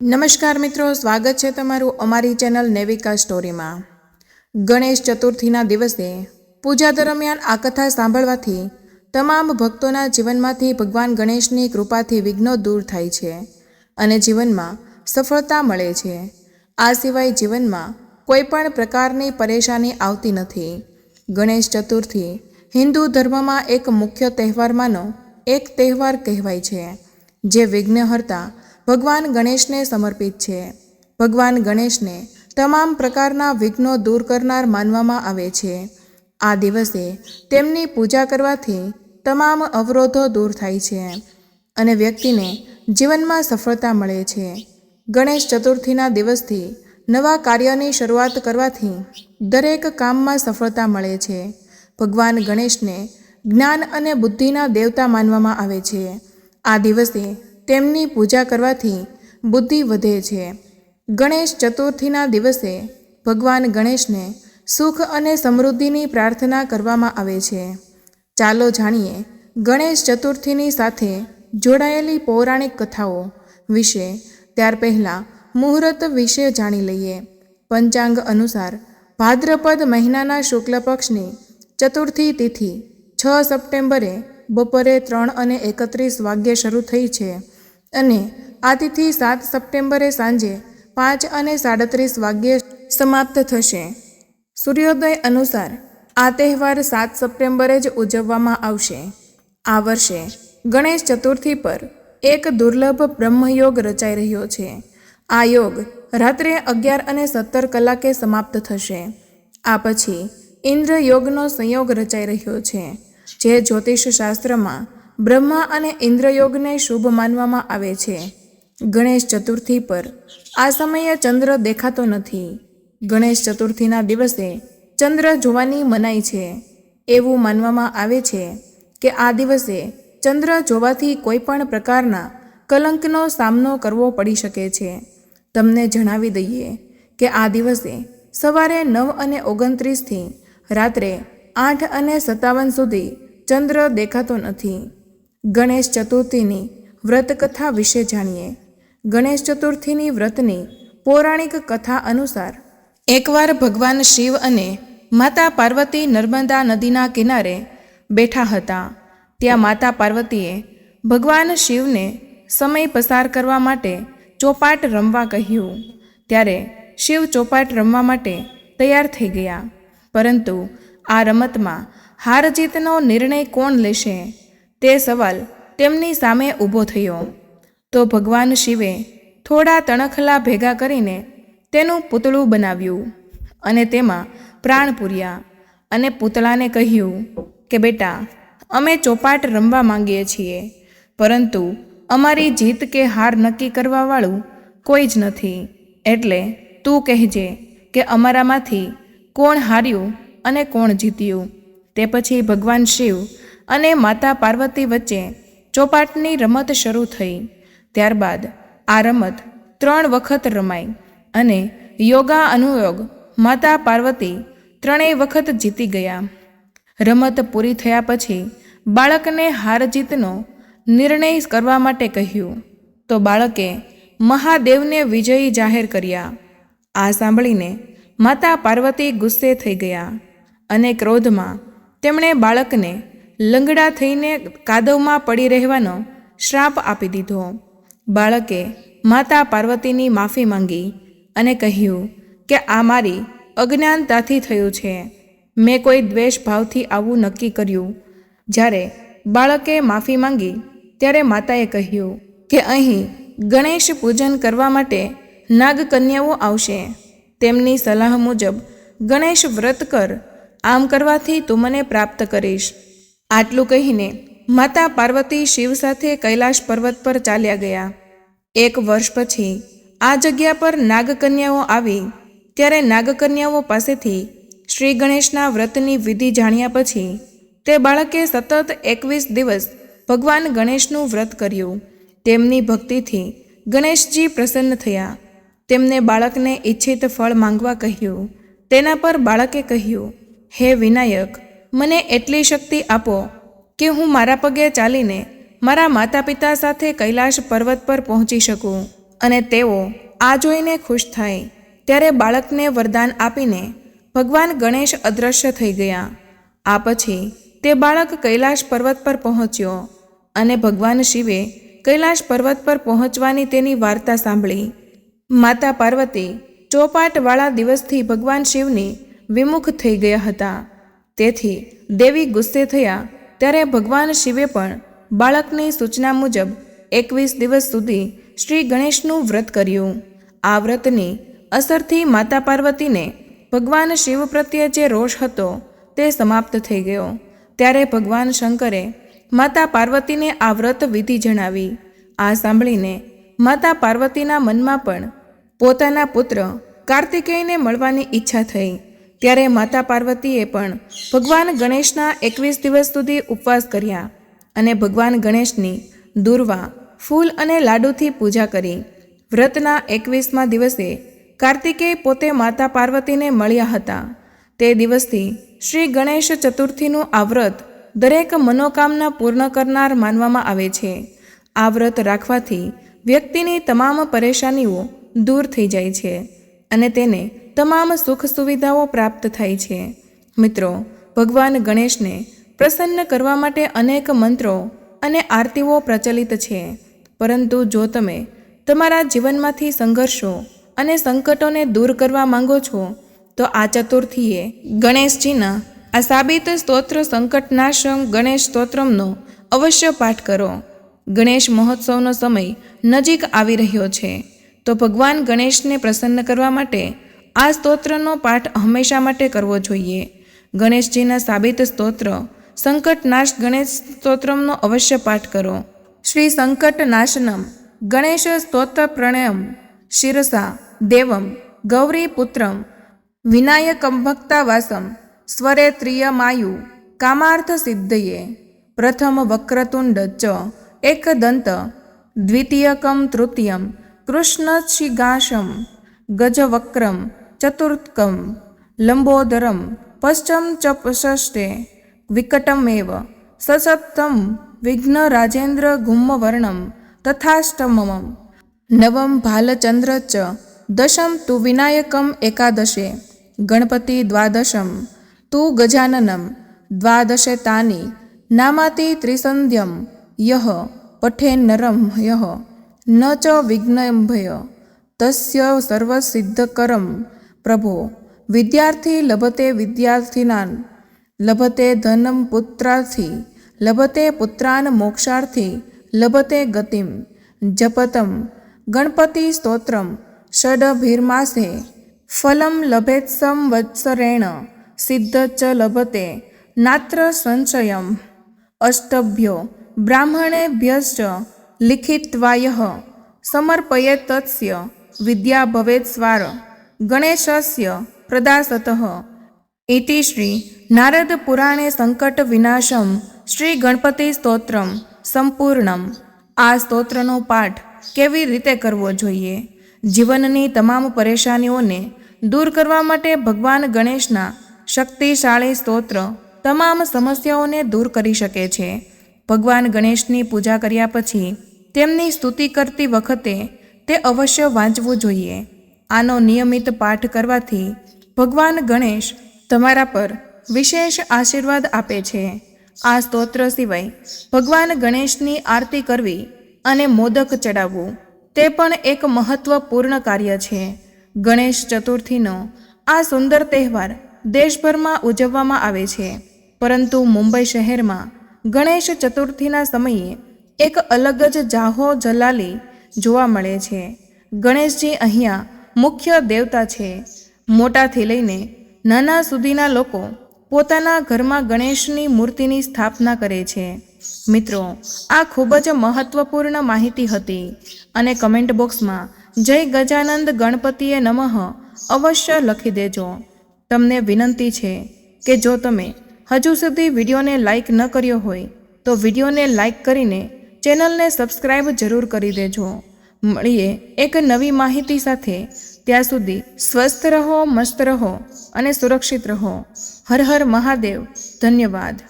નમસ્કાર મિત્રો, સ્વાગત છે તમારું અમારી ચેનલ નેવિકા સ્ટોરીમાં. ગણેશ ચતુર્થીના દિવસે પૂજા દરમિયાન આ કથા સાંભળવાથી તમામ ભક્તોના જીવનમાંથી ભગવાન ગણેશની કૃપાથી વિઘ્નો દૂર થાય છે અને જીવનમાં સફળતા મળે છે. આ સિવાય જીવનમાં કોઈ પણ પ્રકારની પરેશાની આવતી નથી. ગણેશ ચતુર્થી હિન્દુ ધર્મમાં એક મુખ્ય તહેવારમાંનો એક તહેવાર કહેવાય છે, જે વિઘ્નહર્તા ભગવાન ગણેશને સમર્પિત છે. ભગવાન ગણેશને તમામ પ્રકારના વિઘ્નો દૂર કરનાર માનવામાં આવે છે. આ દિવસે તેમની પૂજા કરવાથી તમામ અવરોધો દૂર થાય છે અને વ્યક્તિને જીવનમાં સફળતા મળે છે. ગણેશ ચતુર્થીના દિવસથી નવા કાર્યની શરૂઆત કરવાથી દરેક કામમાં સફળતા મળે છે. ભગવાન ગણેશને જ્ઞાન અને બુદ્ધિના દેવતા માનવામાં આવે છે. આ દિવસે તેમની પૂજા કરવાથી બુદ્ધિ વધે છે. ગણેશ ચતુર્થીના દિવસે ભગવાન ગણેશને સુખ અને સમૃદ્ધિની પ્રાર્થના કરવામાં આવે છે. ચાલો જાણીએ ગણેશ ચતુર્થીની સાથે જોડાયેલી પૌરાણિક કથાઓ વિશે. ત્યાર પહેલાં મુહૂર્ત વિશે જાણી લઈએ. પંચાંગ અનુસાર ભાદ્રપદ મહિનાના શુક્લ પક્ષની ચતુર્થી તિથિ છ સપ્ટેમ્બરે બપોરે ત્રણ અને એકત્રીસ વાગ્યે શરૂ થઈ છે. અને આ તિથિ સાત સપ્ટેમ્બરે સાંજે પાંચ અને સાડત્રીસ વાગ્યે સમાપ્ત થશે. સૂર્યોદય અનુસાર આ તહેવાર સાત સપ્ટેમ્બરે જ ઉજવવામાં આવશે. આ વર્ષે ગણેશ ચતુર્થી પર એક દુર્લભ બ્રહ્મયોગ રચાઈ રહ્યો છે. આ યોગ રાત્રે અગિયાર અને સત્તર કલાકે સમાપ્ત થશે. આ પછી ઇન્દ્ર યોગનો સંયોગ રચાઈ રહ્યો છે. જે જ્યોતિષ શાસ્ત્રમાં બ્રહ્મા અને ઇન્દ્રયોગને શુભ માનવામાં આવે છે. ગણેશ ચતુર્થી પર આ સમયે ચંદ્ર દેખાતો નથી. ગણેશ ચતુર્થીના દિવસે ચંદ્ર જોવાની મનાઈ છે. એવું માનવામાં આવે છે કે આ દિવસે ચંદ્ર જોવાથી કોઈ પણ પ્રકારના કલંકનો સામનો કરવો પડી શકે છે. તમને જણાવી દઈએ કે આ દિવસે સવારે નવ અને ઓગણત્રીસથી રાત્રે આઠ અને સત્તાવન સુધી ચંદ્ર દેખાતો નથી. ગણેશ ચતુર્થીની વ્રત કથા વિશે જાણીએ. ગણેશ ચતુર્થીની વ્રતની પૌરાણિક કથા અનુસાર એકવાર ભગવાન શિવ અને માતા પાર્વતી નર્મદા નદીના કિનારે બેઠા હતા. ત્યાં માતા પાર્વતીએ ભગવાન શિવને સમય પસાર કરવા માટે ચોપાટ રમવા કહ્યું. ત્યારે શિવ ચોપાટ રમવા માટે તૈયાર થઈ ગયા. પરંતુ આ રમતમાં હાર જીતનો નિર્ણય કોણ લેશે? તે સવાલ તેમની સામે ઊભો થયો. તો ભગવાન શિવે થોડા તણખલા ભેગા કરીને તેનું પૂતળું બનાવ્યું અને તેમાં પ્રાણ પૂર્યા અને પૂતળાને કહ્યું કે, બેટા, અમે ચોપાટ રમવા માંગીએ છીએ, પરંતુ અમારી જીત કે હાર નક્કી કરવાવાળું કોઈ જ નથી. એટલે તું કહેજે કે અમારામાંથી કોણ હાર્યું અને કોણ જીત્યું. તે પછી ભગવાન શિવ અને માતા પાર્વતી વચ્ચે ચોપાટની રમત શરૂ થઈ. ત્યારબાદ આ રમત ત્રણ વખત રમાઈ અને યોગા અનુયોગ માતા પાર્વતી ત્રણેય વખત જીતી ગયા. રમત પૂરી થયા પછી બાળકને હાર જીતનો નિર્ણય કરવા માટે કહ્યું. તો બાળકે મહાદેવને વિજયી જાહેર કર્યા. આ સાંભળીને માતા પાર્વતી ગુસ્સે થઈ ગયા અને ક્રોધમાં તેમણે બાળકને લંગડા થઈને કાદવમાં પડી રહેવાનો શ્રાપ આપી દીધો. બાળકે માતા પાર્વતીની માફી માંગી અને કહ્યું કે આ મારી અજ્ઞાનતાથી થયું છે. મેં કોઈ દ્વેષ ભાવથી આવું નક્કી કર્યું. જ્યારે બાળકે માફી માંગી, ત્યારે માતાએ કહ્યું કે અહીં ગણેશ પૂજન કરવા માટે નાગકન્યાઓ આવશે. તેમની સલાહ મુજબ ગણેશ વ્રત કર. આમ કરવાથી તું મને પ્રાપ્ત કરીશ. આટલું કહીને માતા પાર્વતી શિવ સાથે કૈલાશ પર્વત પર ચાલ્યા ગયા. એક વર્ષ પછી આ જગ્યા પર નાગકન્યાઓ આવી. ત્યારે નાગકન્યાઓ પાસેથી શ્રી ગણેશના વ્રતની વિધિ જાણ્યા પછી તે બાળકે સતત એકવીસ દિવસ ભગવાન ગણેશનું વ્રત કર્યું. તેમની ભક્તિથી ગણેશજી પ્રસન્ન થયા. તેમને બાળકને ઈચ્છિત ફળ માંગવા કહ્યું. તેના પર બાળકે કહ્યું, હે વિનાયક મને એટલી શક્તિ આપો કે હું મારા પગે ચાલીને મારા માતા પિતા સાથે કૈલાશ પર્વત પર પહોંચી શકું અને તેઓ આ જોઈને ખુશ થાય. ત્યારે બાળકને વરદાન આપીને ભગવાન ગણેશ અદૃશ્ય થઈ ગયા. આ પછી તે બાળક કૈલાશ પર્વત પર પહોંચ્યો અને ભગવાન શિવે કૈલાશ પર્વત પર પહોંચવાની તેની વાર્તા સાંભળી. માતા પાર્વતી ચોપાટવાળા દિવસથી ભગવાન શિવની વિમુખ થઈ ગયા હતા. તેથી દેવી ગુસ્સે થયા ત્યારે ભગવાન શિવે પણ બાળકની સૂચના મુજબ એકવીસ દિવસ સુધી શ્રી ગણેશનું વ્રત કર્યું. આ વ્રતની અસરથી માતા પાર્વતીને ભગવાન શિવ પ્રત્યે જે રોષ હતો તે સમાપ્ત થઈ ગયો. ત્યારે ભગવાન શંકરે માતા પાર્વતીને આ વ્રત વિધિ જણાવી. આ સાંભળીને માતા પાર્વતીના મનમાં પણ પોતાના પુત્ર કાર્તિકેયને મળવાની ઈચ્છા થઈ. ત્યારે માતા પાર્વતીએ પણ ભગવાન ગણેશના એકવીસ દિવસ સુધી ઉપવાસ કર્યા અને ભગવાન ગણેશની દુર્વા, ફૂલ અને લાડુથી પૂજા કરી. વ્રતના એકવીસમા દિવસે કાર્તિકેય પોતે માતા પાર્વતીને મળ્યા હતા. તે દિવસથી શ્રી ગણેશ ચતુર્થીનું આ વ્રત દરેક મનોકામના પૂર્ણ કરનાર માનવામાં આવે છે. આ વ્રત રાખવાથી વ્યક્તિની તમામ પરેશાનીઓ દૂર થઈ જાય છે અને તેને તમામ સુખ સુવિધાઓ પ્રાપ્ત થાય છે. મિત્રો, ભગવાન ગણેશને પ્રસન્ન કરવા માટે અનેક મંત્રો અને આરતીઓ પ્રચલિત છે. પરંતુ જો તમે તમારા જીવનમાંથી સંઘર્ષો અને સંકટોને દૂર કરવા માંગો છો, તો આ ચતુર્થીએ ગણેશજીના આ સાબિત સ્તોત્ર સંકટનાશમ ગણેશ સ્તોત્રમનો અવશ્ય પાઠ કરો. ગણેશ મહોત્સવનો સમય નજીક આવી રહ્યો છે. તો ભગવાન ગણેશને પ્રસન્ન કરવા માટે આ સ્તોત્રનો પાઠ હંમેશા માટે કરવો જોઈએ. ગણેશજીના સાબિત સ્તોત્ર, સંકટનાશ ગણેશ સ્તોત્રમનો અવશ્ય પાઠ કરો. શ્રી સંકટનાશનમ, ગણેશ સ્તોત્ર પ્રણયમ શિરસા, દેવમ, ગૌરી પુત્રમ, વિનાયકમ ભક્તાવાસમ, સ્વરે ત્રિયમાયુ, કામાર્થ સિદ્ધયે, પ્રથમ વક્રતુંડ ચ, એકદંત, દ્વિતીયકમ તૃતીયમ કૃષ્ણશિગાશમ ગજવક્રમ ચતુર્થકમ લંબોદરમ પશ્ચમ ચ પષષ્ટે વિકટમેવ સસપ્તમ વિઘ્નરાજેન્દ્ર ગુમ્મવર્ણમ તથાષ્ટમમ નવમ ભાલચંદ્ર ચ દશમ તુ વિનાયકમ એકાદશે ગણપતિ દ્વાદશમ તુ ગજાનનમ દ્વાદશે તાની નામાતિ ત્રિસંધ્યમ યહ પઠે નરમ યહ ન ચ વિઘ્નભય તસ્ય સર્વસિદ્ધકરમ પ્રભો, વિદ્યાર્થી લભતે વિદ્યાર્થિનાન, લભતે ધનમ પુત્રાર્થી, લભતે પુત્રાન મોક્ષાર્થી, લભતે ગતિમ, જપતમ, ગણપતિ સ્તોત્રમ, ષડભીર્માસે, ફલમ લભેત સંવત્સરેણ સિદ્ધ ચ લભતે, નાત્ર સંશયમ, અષ્ટભ્યો, બ્રાહ્મણેભ્યશ્ચ, લિખિત્વાય, સમર્પયે તત્સ્ય, વિદ્યા ભવેત સ્વાર ગણેશસ્ય પ્રદાસત ઇતિ શ્રી નારદ પુરાણે સંકટ વિનાશમ શ્રી ગણપતિ સ્તોત્રમ સંપૂર્ણમ આ સ્તોત્રનો પાઠ કેવી રીતે કરવો જોઈએ? જીવનની તમામ પરેશાનીઓને દૂર કરવા માટે ભગવાન ગણેશના શક્તિશાળી સ્તોત્ર તમામ સમસ્યાઓને દૂર કરી શકે છે। ભગવાન ગણેશની પૂજા કર્યા પછી તેમની સ્તુતિ કરતી વખતે તે અવશ્ય વાંચવું જોઈએ। આનો નિયમિત પાઠ કરવાથી ભગવાન ગણેશ તમારા પર વિશેષ આશીર્વાદ આપે છે. આ સ્તોત્ર સિવાય ભગવાન ગણેશની આરતી કરવી અને મોદક ચડાવવું તે પણ એક મહત્વપૂર્ણ કાર્ય છે. ગણેશ ચતુર્થીનો આ સુંદર તહેવાર દેશભરમાં ઉજવવામાં આવે છે. પરંતુ મુંબઈ શહેરમાં ગણેશ ચતુર્થીના સમયે એક અલગ જ જાહો જલાલી જોવા મળે છે. ગણેશજી અહીંયા મુખ્ય દેવતા છે. મોટાથી લઈને નાના સુધીના લોકો પોતાના ઘરમાં ગણેશની મૂર્તિની સ્થાપના કરે છે. મિત્રો, આ ખૂબ જ મહત્વપૂર્ણ માહિતી હતી અને કમેન્ટ બોક્સમાં જય ગજાનંદ ગણપતિએ નમઃ અવશ્ય લખી દેજો. તમને વિનંતી છે કે જો તમે હજુ સુધી વિડીયોને લાઈક ન કર્યો હોય તો વિડીયોને લાઈક કરીને ચેનલને સબસ્ક્રાઈબ જરૂર કરી દેજો. મળીએ એક નવી માહિતી સાથે. ત્યાં સુધી સ્વસ્થ રહો, મસ્ત રહો અને સુરક્ષિત રહો. હર હર મહાદેવ. ધન્યવાદ.